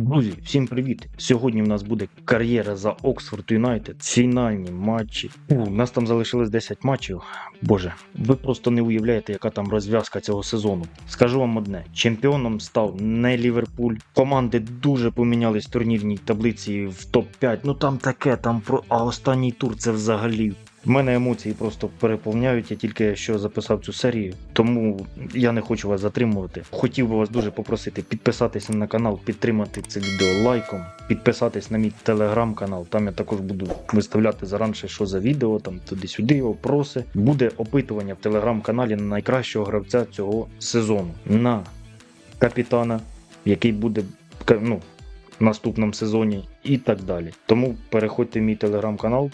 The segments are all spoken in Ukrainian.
Друзі, всім привіт! Сьогодні в нас буде кар'єра за Оксфорд Юнайтед, фінальні матчі. У, нас там залишилось 10 матчів. Боже, ви просто не уявляєте, яка там розв'язка цього сезону. Скажу вам одне: чемпіоном став не Ліверпуль. Команди дуже помінялись в турнірній таблиці в топ-5. Ну там таке, там про. А останній тур це взагалі. В мене емоції просто переповняють. Я тільки що записав цю серію, тому я не хочу вас затримувати. Хотів би вас дуже попросити підписатися на канал, підтримати це відео лайком, підписатись на мій телеграм-канал. Там я також буду виставляти заранше, що за відео, там туди-сюди, опроси. Буде опитування в телеграм-каналі на найкращого гравця цього сезону. На капітана, який буде ну, в наступному сезоні, і так далі. Тому переходьте в мій телеграм-канал.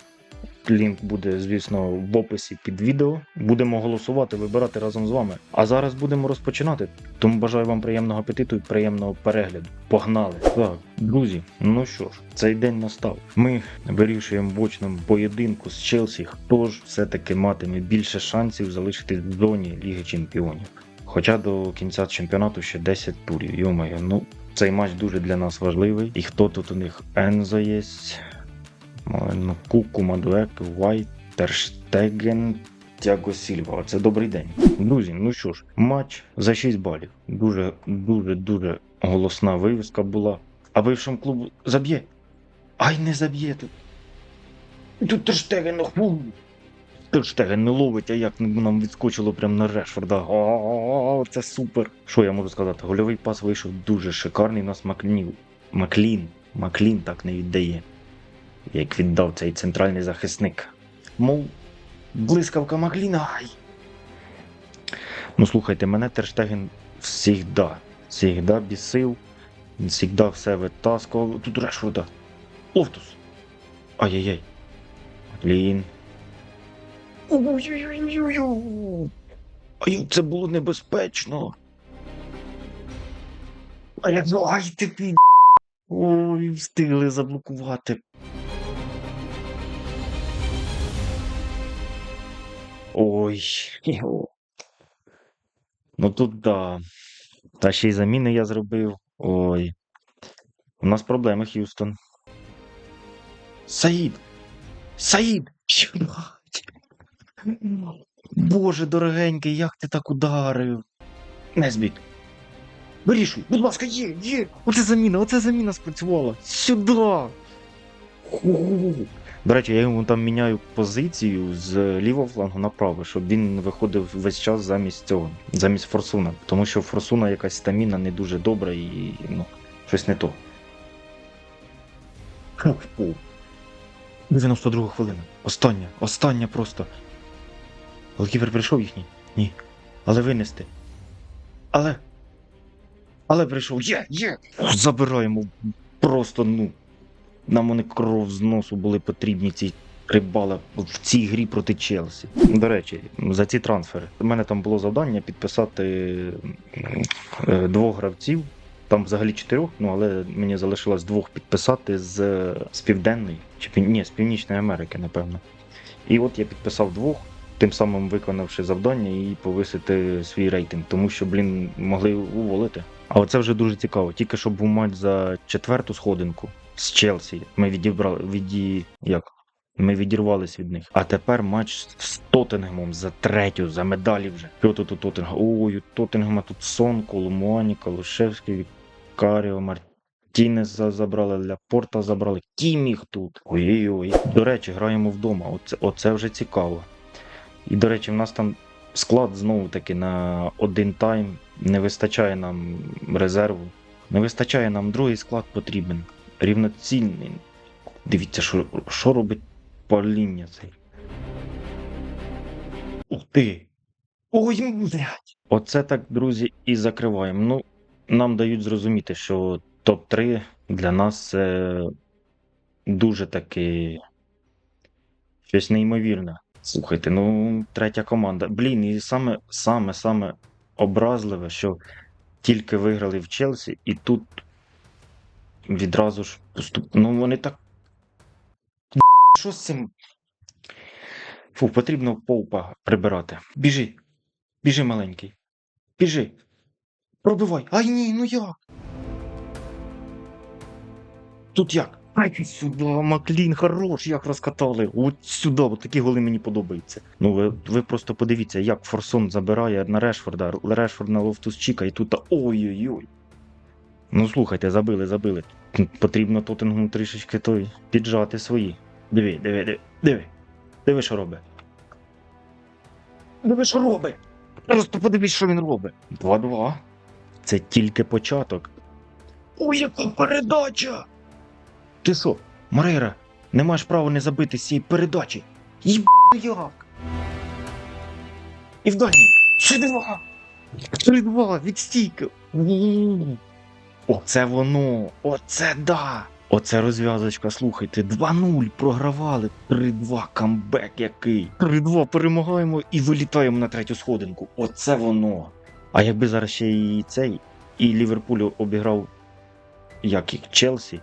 Лінк буде, звісно, в описі під відео. Будемо голосувати, вибирати разом з вами. А зараз будемо розпочинати. Тому бажаю вам приємного апетиту і приємного перегляду. Погнали! Так, друзі, ну що ж, цей день настав. Ми вирішуємо в очному поєдинку з Челсі, хто ж все-таки матиме більше шансів залишитись в зоні Ліги Чемпіонів. Хоча до кінця чемпіонату ще 10 турів. Йомаю, ну цей матч дуже для нас важливий. І хто тут у них Ензо є? Ну, Куку, Мадуеку, Вайт, Терштеген, Тяго Сільва. Це добрий день. Друзі, ну що ж, матч за 6 балів. Дуже, дуже, дуже голосна вивіска була. А вившим клубу заб'є. Ай, не заб'є тут. Тут Терштеген, ху. Терштеген не ловить, а як нам відскочило прямо на Решфорда. О, це супер. Що я можу сказати? Гольовий пас вийшов дуже шикарний. У нас Маклін. Маклін. Маклін так не віддає як віддав цей центральний захисник. Мов блискавка Макліна. Ай! Ну слухайте, мене Терштеген всігда, всігда бісив, всігда все витаскував. Тут Решфорда. Лофтус. Ай-яй-яй. Ой-ой-ой-ой-ой. Ай, це було небезпечно. Ай ти пі. Ой, встигли заблокувати. Ой. Ну тут да. Та ще й заміни я зробив. Ой. У нас проблеми, Х'юстон. Саїд! Саїд! Боже дорогенький, як ти так ударив? Незбіт. Вирішуй, будь ласка, є, є! Оце заміна, оце заміна спрацювала. Сюди! До речі, я йому там міняю позицію з лівого флангу на правий, щоб він виходив весь час замість цього, замість Форсуна. Тому що Форсуна якась стаміна не дуже добра і ну, щось не то. Фу. 92 хвилина. Остання, остання просто. Голкіпер прийшов їхній? Ні. Але винести. Але. Але прийшов. Є, є! Забираємо просто, ну. Нам вони кров з носу були потрібні ці рибала в цій грі проти Челсі. До речі, за ці трансфери. У мене там було завдання підписати е, двох гравців. Там взагалі чотирьох, ну але мені залишилось двох підписати з, з південної, чи ні, з Північної Америки, напевно. І от я підписав двох, тим самим виконавши завдання і повисити свій рейтинг, тому що, блін, могли уволити. А оце вже дуже цікаво. Тільки що був матч за четверту сходинку з Челсі. Ми відібрали віді... як? Ми відірвались від них. А тепер матч з Тоттенгемом за третю, за медалі вже. Що тут у Тоттенгема? Ой, у Тоттенгема тут Сон, Коломуані, Калушевський, Вікаріо, Мартінес за- забрали, Ляпорта забрали. Кіміх тут. Ой-ой-ой. До речі, граємо вдома. Оце, оце вже цікаво. І, до речі, в нас там склад знову таки на один тайм. Не вистачає нам резерву. Не вистачає нам другий склад потрібен. Рівноцінний. Дивіться, що, що робить паління цей. Ух ти! Ой, блядь! Оце так, друзі, і закриваємо. Ну, нам дають зрозуміти, що топ-3 для нас це дуже таки щось неймовірне. Слухайте, ну, третя команда. Блін, і саме, саме, саме образливе, що тільки виграли в Челсі, і тут відразу ж поступ... Ну, вони так. Що з цим? Фу, потрібно повпа прибирати. Біжи. Біжи, маленький. Біжи. Пробивай. Ай ні, ну як? Тут як? Ай, сюди, Маклін, хорош, як розкатали. От сюди, от такі голи мені подобаються. Ну ви, ви просто подивіться, як Форсон забирає на Решфорда, Решфорд на Лофтус Чіка, і тут ой-ой-ой. Ну слухайте, забили, забили. Потрібно Тоттенгу трішечки той піджати свої. Диви, диви, диви, диви. Диви, що робить. Диви, що робить. Просто подивись, що він робить. 2-2. Це тільки початок. Ой, яка передача! Ти що, Марейра, не маєш права не забити з цієї передачі. Їб як? І в дальній. 3-2. 3-2 від стійки. У-у-у. Оце воно. Оце да. Оце розв'язочка, слухайте, 2-0 програвали. 3-2 камбек який. 3-2 перемагаємо і вилітаємо на третю сходинку. Оце воно. А якби зараз ще і цей, і Ліверпуль обіграв як їх, Челсі.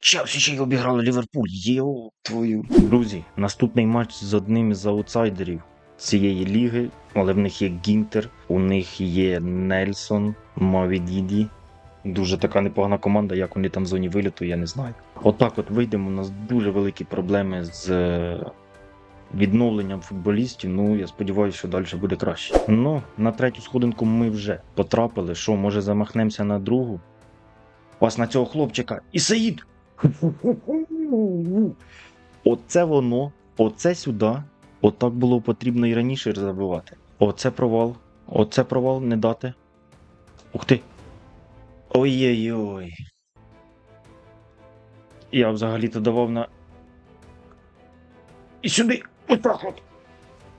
Челсі ще й обіграли Ліверпуль. Йо, твою. Друзі, наступний матч з одним із аутсайдерів цієї ліги, але в них є Гінтер, у них є Нельсон, Мавідіді. Дуже така непогана команда, як вони там в зоні виліту, я не знаю. Отак от вийдемо. У нас дуже великі проблеми з е, відновленням футболістів. Ну, я сподіваюся, що далі буде краще. Ну, на третю сходинку ми вже потрапили. Що, може, замахнемося на другу? Пас на цього хлопчика. І Саїд! Оце воно, оце сюди. Отак було потрібно і раніше забивати. Оце провал. Оце провал не дати. Ух ти. Ой-ой-ой. Я взагалі-то давав на. І сюди! Отак от.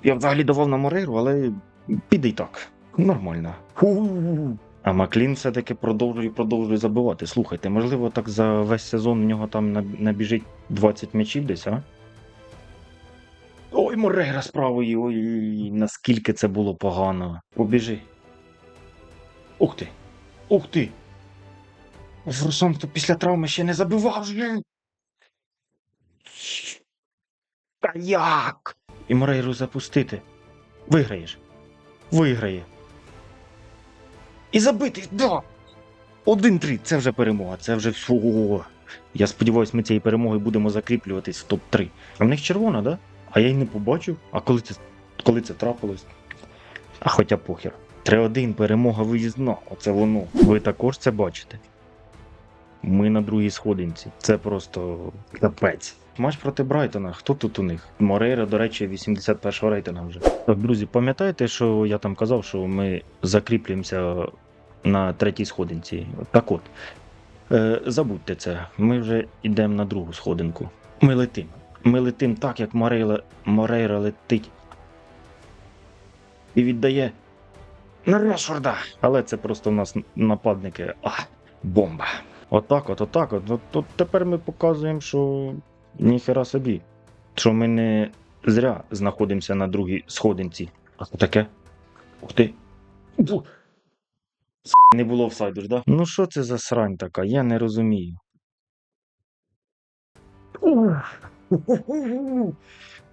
Я взагалі давав на Морейру, але піде й так. Нормально. Фу. А Маклін все-таки продовжує і продовжує забивати. Слухайте, можливо, так за весь сезон в нього там набіжить 20 м'ячів десь, а? Ой, Морейра з правої, ой, наскільки це було погано. Побіжи. Ух ти! Ух ти! Форсон, то після травми ще не забивав. Та як? І Морейру запустити. Виграєш. Виграє. І забити, да. 1-3, це вже перемога, це вже все. Я сподіваюся, ми цією перемогою будемо закріплюватись в топ-3. А в них червона, да? А я й не побачив. А коли це, коли це трапилось? А хоча похер. 3-1, перемога виїзна. Оце воно. Ви також це бачите. Ми на другій сходинці. Це просто капець. Матч проти Брайтона. Хто тут у них? Морейра, до речі, 81-го рейтинга вже. Так, друзі, пам'ятаєте, що я там казав, що ми закріплюємося на третій сходинці? Так от, е, забудьте це. Ми вже йдемо на другу сходинку. Ми летимо. Ми летимо так, як Морейра, Морейра летить. І віддає на Решфорда. Але це просто в нас нападники. А, бомба. Отак, от, отак. От. От, от тепер ми показуємо, що ніхера собі. Що ми не зря знаходимося на другій сходинці. А що таке? Ух ти. С- Не було офсайду ж, да? Ну що це за срань така? Я не розумію.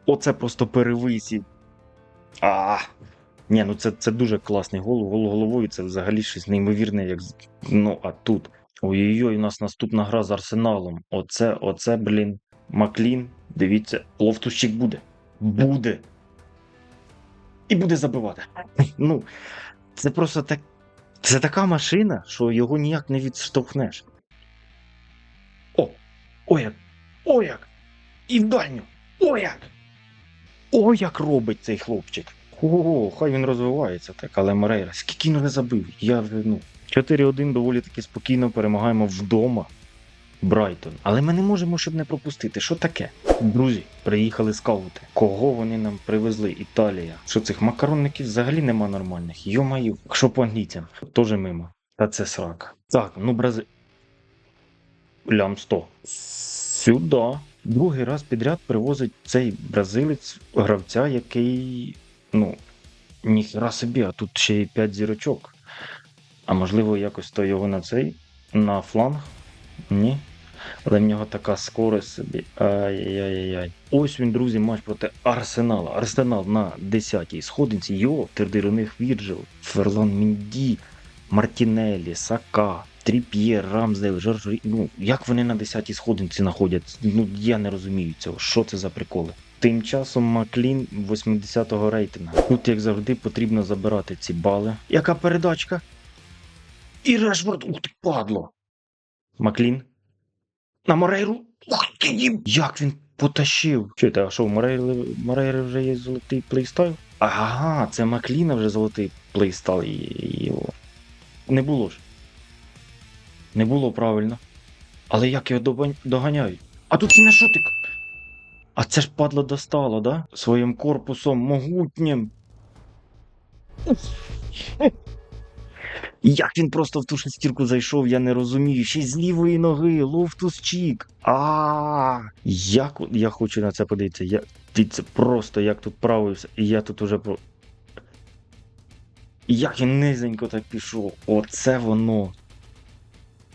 Оце просто перевисів. А. Ні, ну це, це дуже класний гол. Гол головою це взагалі щось неймовірне, як. Ну, а тут. Ой-ой-ой, у нас наступна гра з Арсеналом. Оце, оце, блін. Маклін. Дивіться, лофтущик буде. Буде. І буде забивати. Ну, це просто так. Це така машина, що його ніяк не відштовхнеш. О! О як! О як! І в дальню! О як! О, як робить цей хлопчик! Ого, хай він розвивається, так, але Морейра, скільки він не забив? Я ну. 4-1 доволі таки спокійно перемагаємо вдома. Брайтон. Але ми не можемо, щоб не пропустити. Що таке? Друзі, приїхали скаути. Кого вони нам привезли? Італія. Що цих макаронників взагалі нема нормальних? Йо-маю, що по англійцям? Теж мимо. Та це срака. Так, ну брази. Лям 100. Сюди. Другий раз підряд привозить цей бразилець гравця, який. Ну, ніхера собі, а тут ще й 5 зірочок. А можливо, якось то його на цей, на фланг? Ні. Але в нього така скорость собі. Ай-яй-яй-яй. Ось він, друзі, матч проти Арсенала. Арсенал на 10-й сходинці. Йо, Тердир у Вірджил, Ферлан Мінді, Мартінелі, Сака. Тріп'є, Рамсдейл, Жорж, ну як вони на 10-й сходинці знаходяться? Ну я не розумію цього. Що це за приколи? Тим часом Маклін 80-го рейтинга. Тут, як завжди, потрібно забирати ці бали. Яка передачка? І Решфорд, ух ти, падло. Маклін. На Морейру. Ух ти, їм. Як він потащив. Чуєте, а що, у Морейри, Морейри вже є золотий плейстайл? Ага, це Макліна вже золотий плейстайл. Його. Не було ж. Не було правильно. Але як його доганяють? А тут це не шотик. А це ж падло достало, да? Своїм корпусом могутнім. Як він просто в ту шестірку зайшов, я не розумію. Ще й з лівої ноги, лофтус чік. А як я хочу на це подивитися. Я дивіться, просто як тут правився, і я тут уже про. Як він низенько так пішов. Оце воно.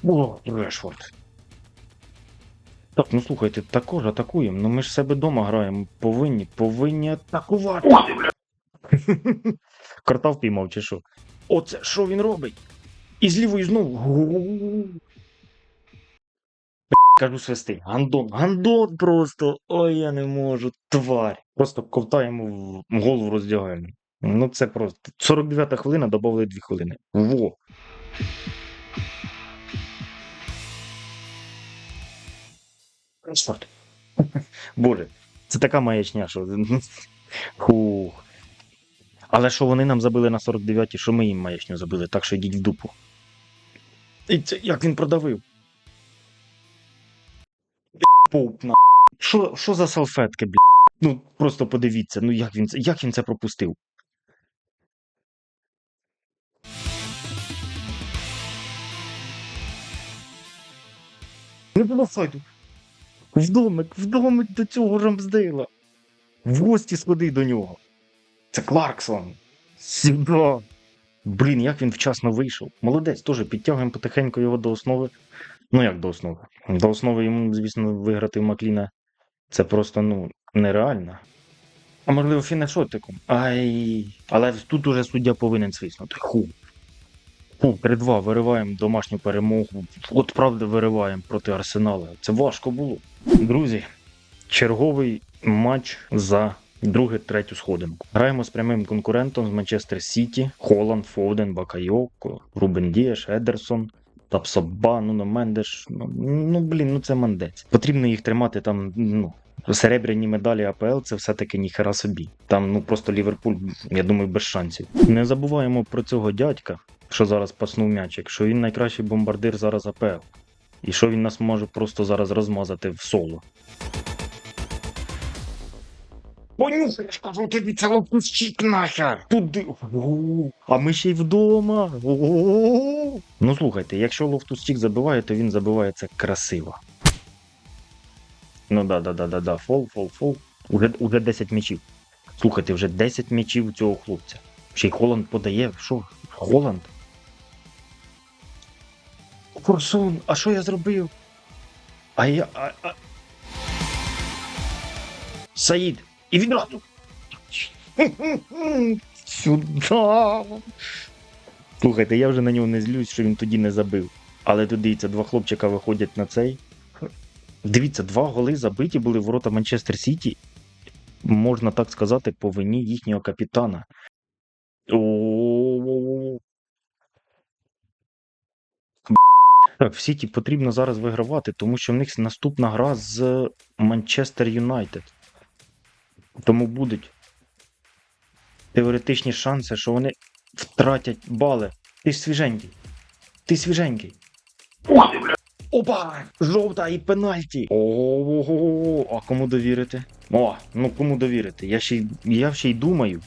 О, Решфорд. Так, ну слухайте, також атакуємо. Ну ми ж себе вдома граємо. Повинні, повинні атакувати. Карта впіймав чи що? Оце що він робить? І з лівої знову. Кажу свисти. Гандон, гандон просто. Ой, я не можу. Тварь. Просто ковтаємо в голову роздягальню. Ну це просто. 49 хвилина, додали 2 хвилини. Во. Боже, це така маячня, що. Хух. Але що вони нам забили на 49-й, що ми їм маячню забили, так що йдіть в дупу. І це як він продавив? Поуп на. Що, що за салфетки, бля? Ну просто подивіться, ну як він як він це пропустив? Не було файту. В домик, в домик до цього Рамсдейла. В гості сходи до нього. Це Кларксон. Сюди. Блін, як він вчасно вийшов. Молодець, теж підтягуємо потихеньку його до основи. Ну як до основи? До основи йому, звісно, виграти в Макліна. Це просто ну, нереально. А можливо, фінешотиком. Ай. Але тут уже суддя повинен свиснути. Ху. Фу, 3-2 вириваємо домашню перемогу. От правда вириваємо проти Арсенала. Це важко було. Друзі, черговий матч за друге, третю сходинку. Граємо з прямим конкурентом з Манчестер Сіті, Холланд, Фовден, Бакайоко, Рубен Дієш, Едерсон. Тапсоба, ну Мендеш. Ну, ну блін, ну це мандець. Потрібно їх тримати там, ну. Серебряні медалі АПЛ це все-таки ніхера собі. Там ну просто Ліверпуль, я думаю, без шансів. Не забуваємо про цього дядька, що зараз паснув м'ячик, що він найкращий бомбардир зараз АПЛ. І що він нас може просто зараз розмазати в соло. Понюхай, я кажу тобі це лопустчик нахер. Туди. О, А ми ще й вдома. О. Ну слухайте, якщо лофтустік забиває, то він забиває це красиво. Ну да, да, да, да, да. Фол, фол, фол. Уже, уже 10 м'ячів. Слухайте, вже 10 м'ячів у цього хлопця. Ще й Холланд подає. Що? Холланд? Форсун, а що я зробив? А я. А, а... Саїд! І відразу. Сюда. Слухайте, я вже на нього не злюсь, що він тоді не забив. Але тут дивіться, два хлопчика виходять на цей. Дивіться, два голи забиті були в ворота Манчестер Сіті. Можна так сказати, по вині їхнього капітана. В Сіті потрібно зараз вигравати, тому що в них наступна гра з Манчестер Юнайтед. Тому будуть теоретичні шанси, що вони втратять бали. Ти ж свіженький. Ти свіженький. Опа! Жовта і пенальті. Ого, а кому довірити? О, ну кому довірити? Я ще й я ще й думаю.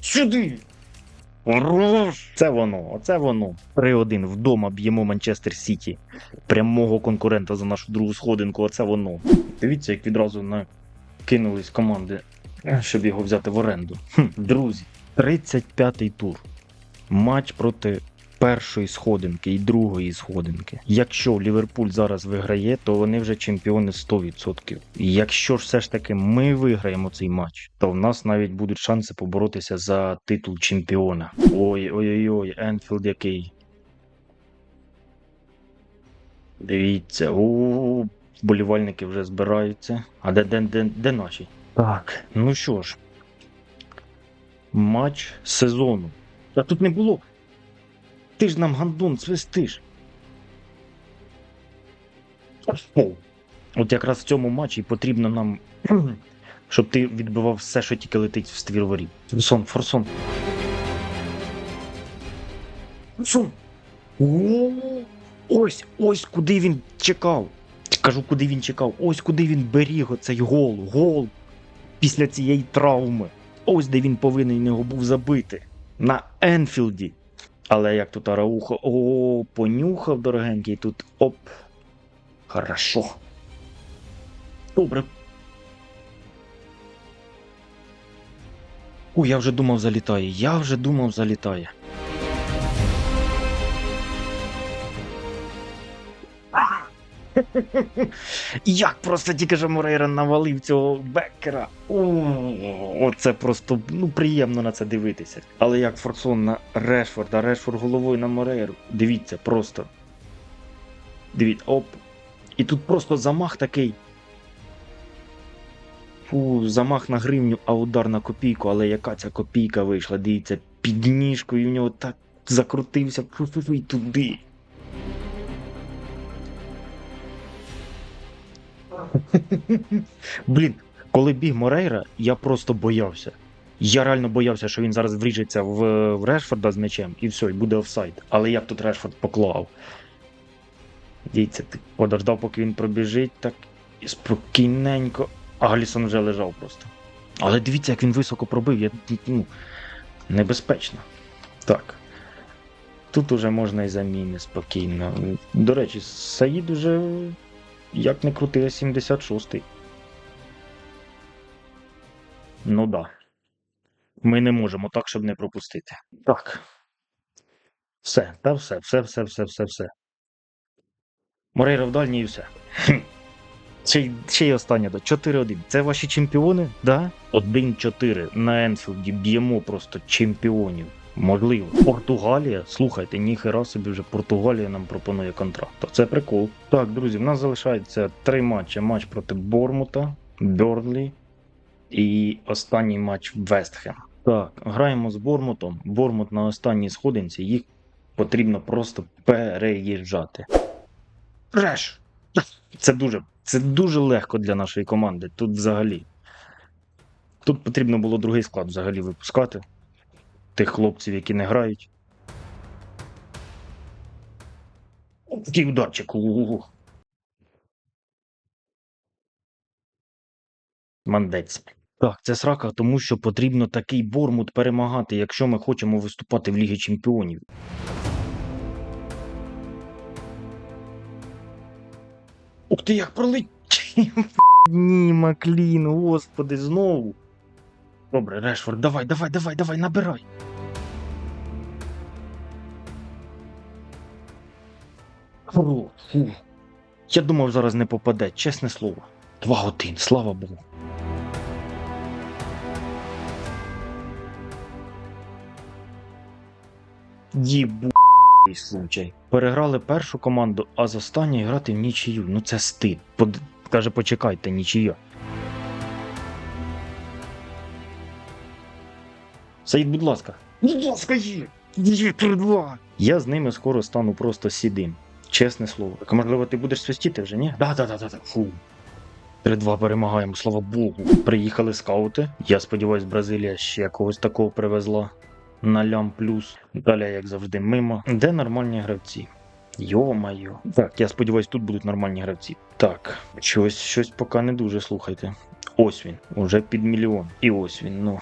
Сюди! Хорош! Це воно, оце воно. 3-1 вдома б'ємо Манчестер Сіті. Прямого конкурента за нашу другу сходинку, оце воно. Дивіться, як відразу накинулись команди, е, щоб його взяти в оренду. Хм, друзі, 35-й тур. Матч проти першої сходинки і другої сходинки. Якщо Ліверпуль зараз виграє, то вони вже чемпіони 100%. І Якщо ж все ж таки ми виграємо цей матч, то в нас навіть будуть шанси поборотися за титул чемпіона. Ой, ой, ой, ой, Енфілд який. Дивіться, у вболівальники вже збираються. А де, де, де, де наші? Так, ну що ж. Матч сезону. Та тут не було. Ти ж нам гандон свистиш. От якраз в цьому матчі потрібно нам, щоб ти відбивав все, що тільки летить в ствір воріт. Форсон, форсон. О, Ось, ось куди він чекав. Кажу, куди він чекав. Ось куди він беріг оцей гол. Гол після цієї травми. Ось де він повинен його був забити. На Енфілді. Але як тут Араухо, о, понюхав дорогенький, тут оп. Хорошо. Добре. О, я вже думав залітає. Я вже думав залітає. Як просто тільки що Морейра навалив цього бекера. О, Оце просто ну, приємно на це дивитися. Але як Форсон на Решфорда, Решфорд головою на Морейру. Дивіться, просто. Дивіться, оп. І тут просто замах такий. Фу, замах на гривню, а удар на копійку, але яка ця копійка вийшла? Дивіться, під ніжкою в нього так закрутився, фу-фу-фу, і туди. Блін, коли біг Морейра, я просто боявся. Я реально боявся, що він зараз вріжеться в, в Решфорда з м'ячем і все, і буде офсайд. Але як тут Решфорд поклав? Дивіться, ти подождав, поки він пробіжить, так і спокійненько. А Галісон вже лежав просто. Але дивіться, як він високо пробив, я, ну, небезпечно. Так. Тут уже можна і заміни спокійно. До речі, Саїд уже як не крути, 76-й. Ну да. Ми не можемо так, щоб не пропустити. Так. Все, та все, все, все, все, все, все. Морейра в дальній і все. Ще, й- ще й останнє до 4-1. Це ваші чемпіони? Да? 1-4 на Енфілді б'ємо просто чемпіонів. Можливо. Португалія, слухайте, ніхера собі вже Португалія нам пропонує контракт. Це прикол. Так, друзі, в нас залишається три матчі: матч проти Бормута, Бьорнлі і останній матч Вестхем. Так, граємо з Бормутом. Бормут на останній сходинці, їх потрібно просто переїжджати. Реш! Це дуже, це дуже легко для нашої команди. Тут взагалі. Тут потрібно було другий склад взагалі випускати. Тих хлопців, які не грають. Такий ударчик. Мандець. Так, це срака, тому що потрібно такий Бормут перемагати, якщо ми хочемо виступати в Лігі Чемпіонів. Ух ти, як пролетів! Ні, Маклін, господи, знову. Добре, Решфорд, давай, давай, давай, давай, набирай. Фу. Я думав, зараз не попаде, чесне слово. 2-1, слава Богу. Єбу случай. Переграли першу команду, а з останньої грати в нічию. Ну це стид. Под... Каже, почекайте, нічия. Саїд, будь ласка. Будь ласка, є. Є 3-2. Я з ними скоро стану просто сідим. Чесне слово. Так, можливо, ти будеш свистіти вже, ні? Да, да, да, да, да. Фу. 3-2 перемагаємо, слава Богу. Приїхали скаути. Я сподіваюсь, Бразилія ще когось такого привезла на лям плюс. Далі, як завжди, мимо. Де нормальні гравці? Йо-майо. Так, я сподіваюсь, тут будуть нормальні гравці. Так, щось, щось поки не дуже слухайте. Ось він, уже під мільйон. І ось він, ну.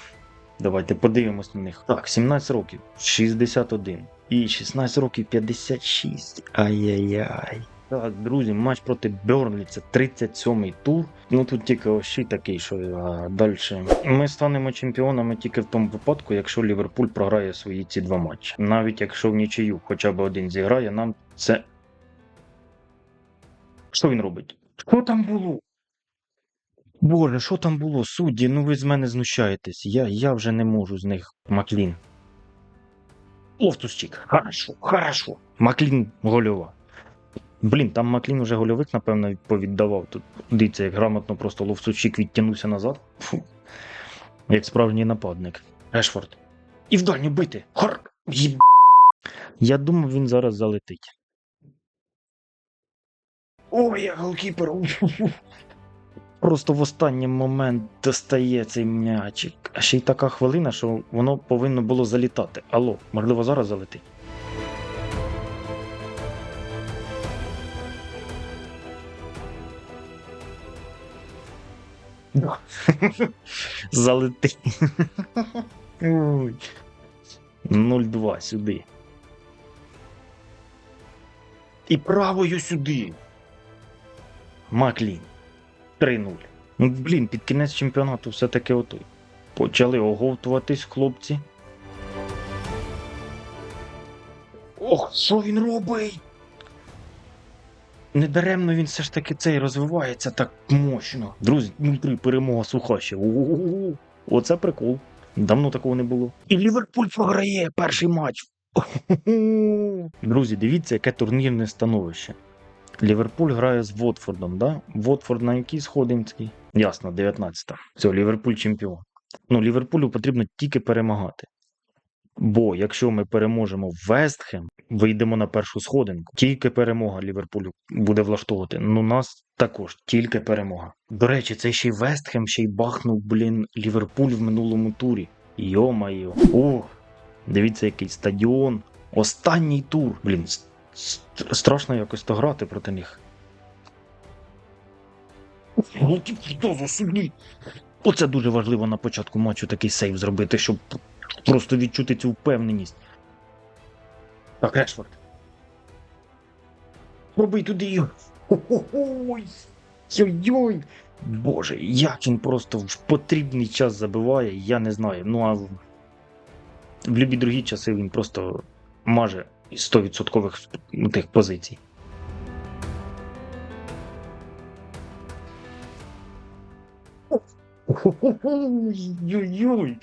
Давайте подивимось на них. Так, 17 років, 61. І 16 років 56. Ай-яй-яй. Так, друзі, матч проти Берлі це 37-й тур. Ну тут тільки ось такий, що а, далі. Ми станемо чемпіонами тільки в тому випадку, якщо Ліверпуль програє свої ці два матчі. Навіть якщо в нічию хоча б один зіграє, нам це. Що він робить? Що там було? Боже, що там було? Судді, ну ви з мене знущаєтесь. Я, я вже не можу з них. Маклін. Лофтусчик. Хорошо, хорошо. Маклін гольова. Блін, там Маклін уже гольовик, напевно, повіддавав. Тут дивіться, як грамотно просто ловцучик відтягнувся назад. Фу. Як справжній нападник. Ешфорд. І в дальню бити. Хар! Їб... Я думав, він зараз залетить. Ой, я голкіпер. Просто в останній момент достає цей м'ячик. А ще й така хвилина, що воно повинно було залітати. Алло, можливо, зараз залетить. Ой. 0-2 сюди. І правою сюди. Маклін. 3-0. Ну, блін, під кінець чемпіонату все-таки отой. Почали оговтуватись хлопці. Ох, що він робить? Недаремно він все ж таки цей розвивається так мощно. Друзі, 0-3 перемога суха ще. Оце прикол. Давно такого не було. І Ліверпуль програє перший матч. Друзі, дивіться, яке турнірне становище. Ліверпуль грає з Вотфордом, да? Вотфорд на якій сходинській? Ясно, 19-та. Все, Ліверпуль чемпіон. Ну, Ліверпулю потрібно тільки перемагати. Бо якщо ми переможемо Вестхем, вийдемо на першу сходинку. Тільки перемога Ліверпулю буде влаштовувати. Ну, нас також тільки перемога. До речі, це ще й Вестхем, ще й бахнув, блін, Ліверпуль в минулому турі. Йо-майо. О, дивіться, який стадіон. Останній тур. Блін, страшно якось то грати проти них. Оце дуже важливо на початку матчу такий сейв зробити, щоб просто відчути цю впевненість. Так, Решфорд. Пробуй туди його. Ой, Боже, як він просто в потрібний час забиває, я не знаю. Ну а в, в будь-які другі часи він просто маже із 100% ну, тих позицій. Ой-ой-ой.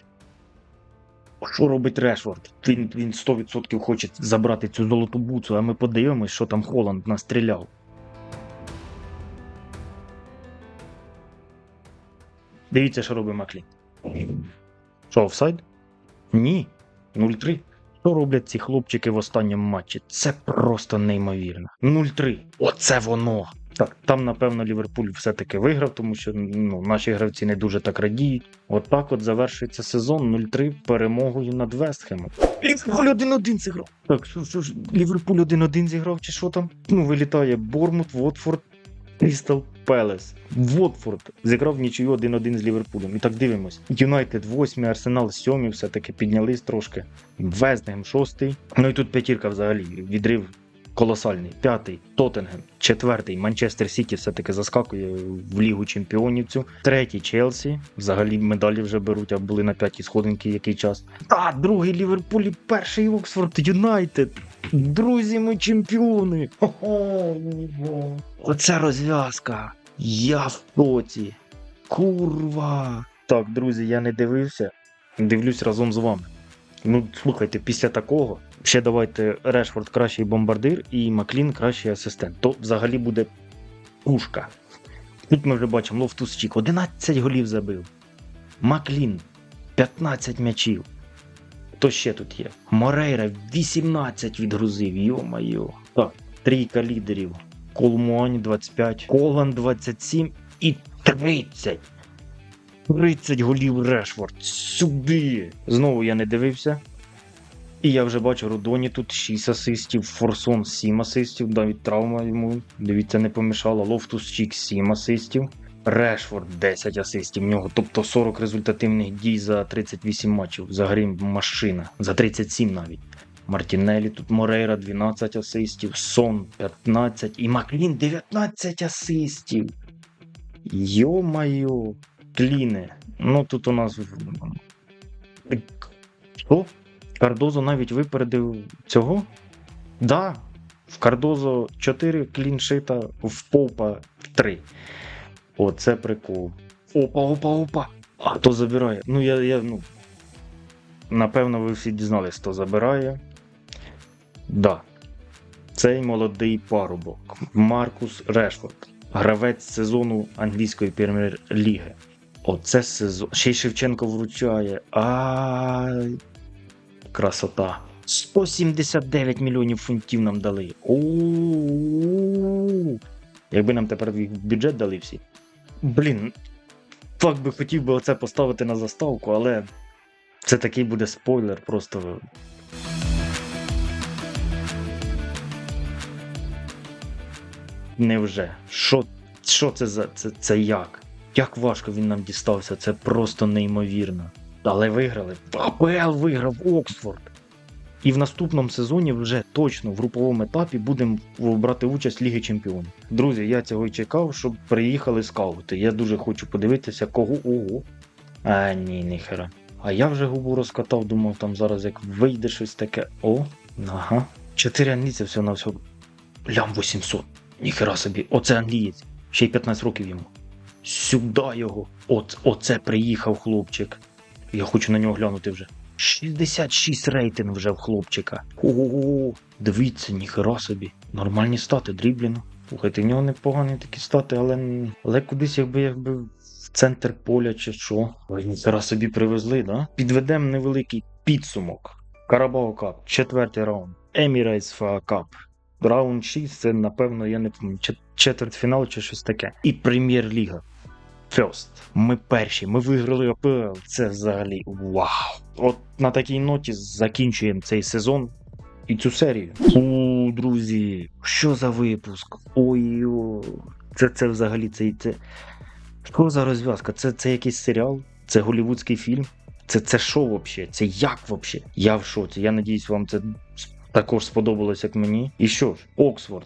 Що робить Решфорд? Він, він 100% хоче забрати цю золоту буцу, а ми подивимось, що там Холланд настріляв. Дивіться, що робить Маклін. Що, офсайд? Ні. 0-3. Що роблять ці хлопчики в останньому матчі? Це просто неймовірно. 0-3. Оце воно. Так, там, напевно, Ліверпуль все-таки виграв, тому що ну, наші гравці не дуже так радіють. Отак от завершується сезон 0-3 перемогою над Вестхемом. Ліверпуль 1-1 зіграв. Так, що, що ж, Ліверпуль 1-1 зіграв, чи що там? Ну, вилітає Бормут, Вотфорд, Крістал Пелес. Вотфорд зіграв нічию 1-1 з Ліверпулем. І так дивимось. Юнайтед 8, Арсенал 7, все-таки піднялись трошки. Вестгем 6. Ну і тут п'ятірка взагалі. Відрив колосальний. П'ятий Тоттенгем, четвертий Манчестер Сіті все-таки заскакує в Лігу Чемпіонів цю. Третій Челсі. Взагалі медалі вже беруть, а були на п'ятій сходинки який час. А другий Ліверпуль перший Оксфорд Юнайтед. Друзі, ми чемпіони. Хо-хо. Оце розв'язка. Я в поті. Курва. Так, друзі, я не дивився. Дивлюсь разом з вами. Ну, слухайте, після такого ще давайте Решфорд кращий бомбардир і Маклін кращий асистент. То взагалі буде пушка. Тут ми вже бачимо Лофтус Чік 11 голів забив. Маклін 15 м'ячів. Хто ще тут є? Морейра 18 відгрузив, йо-майо. Так, трійка лідерів. Колмуані 25, Колан 27 і 30. 30 голів Решфорд. Сюди. Знову я не дивився. І я вже бачу Рудоні тут 6 асистів, Форсон 7 асистів, навіть травма йому, дивіться, не помішала. Лофтус Чік 7 асистів. Решфорд 10 асистів в нього, тобто 40 результативних дій за 38 матчів. Взагалі машина, за 37 навіть. Мартінелі тут Морейра 12 асистів, Сон 15 і Маклін 19 асистів. Йо-майо, кліне. Ну тут у нас. Що? Кардозо навіть випередив цього? Да. В Кардозо 4 кліншита, в Попа 3. Оце прикол. Опа, опа, опа. А хто забирає? Ну, я, я, ну. Напевно, ви всі дізнались, хто забирає. Да. Цей молодий парубок Маркус Решфорд, гравець сезону англійської прем'єр-ліги. Оце сезон. Ще й Шевченко вручає. Ай, красота. 179 мільйонів фунтів нам дали. Якби нам тепер бюджет дали всі. Блін, так би хотів би оце поставити на заставку, але це такий буде спойлер, просто. Невже? Що, що це за це, це як? Як важко він нам дістався, це просто неймовірно. Але виграли. АПЛ виграв Оксфорд. І в наступному сезоні вже точно в груповому етапі будемо брати участь Ліги Чемпіонів. Друзі, я цього й чекав, щоб приїхали скаути. Я дуже хочу подивитися, кого ого. А ні, ніхера. А я вже губу розкатав, думав, там зараз як вийде щось таке. О, ага. Чотири англійця все на все. Лям 800. Ніхера собі, оце англієць. Ще й 15 років йому. Сюди його. От, оце приїхав хлопчик. Я хочу на нього глянути вже. 66 рейтинг вже в хлопчика. Ого, дивіться, ніхера собі. Нормальні стати, дрібліно. Слухайте, в нього непогані такі стати, але, але кудись якби якби в центр поля чи що. Ой, ніхера собі привезли, да? Підведемо невеликий підсумок. Карабао Кап, четвертий раунд. FA Cup. Раунд 6, це, напевно, я не пам'ятаю, чет- четвертьфінал чи щось таке. І прем'єр-ліга. First. Ми перші, ми виграли АПЛ. Це взагалі вау. От на такій ноті закінчуємо цей сезон і цю серію. У, друзі, що за випуск? Ой, це, це взагалі це, це. Що за розв'язка? Це, це якийсь серіал? Це голівудський фільм? Це, це що взагалі? Це як взагалі? Я в шоці. Я надіюсь, вам це також сподобалось, як мені. І що ж, Оксфорд,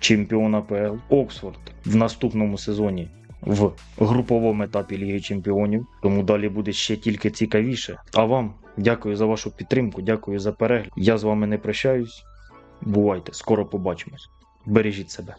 чемпіон АПЛ, Оксфорд в наступному сезоні в груповому етапі Ліги Чемпіонів. Тому далі буде ще тільки цікавіше. А вам дякую за вашу підтримку, дякую за перегляд. Я з вами не прощаюсь. Бувайте, скоро побачимось. Бережіть себе.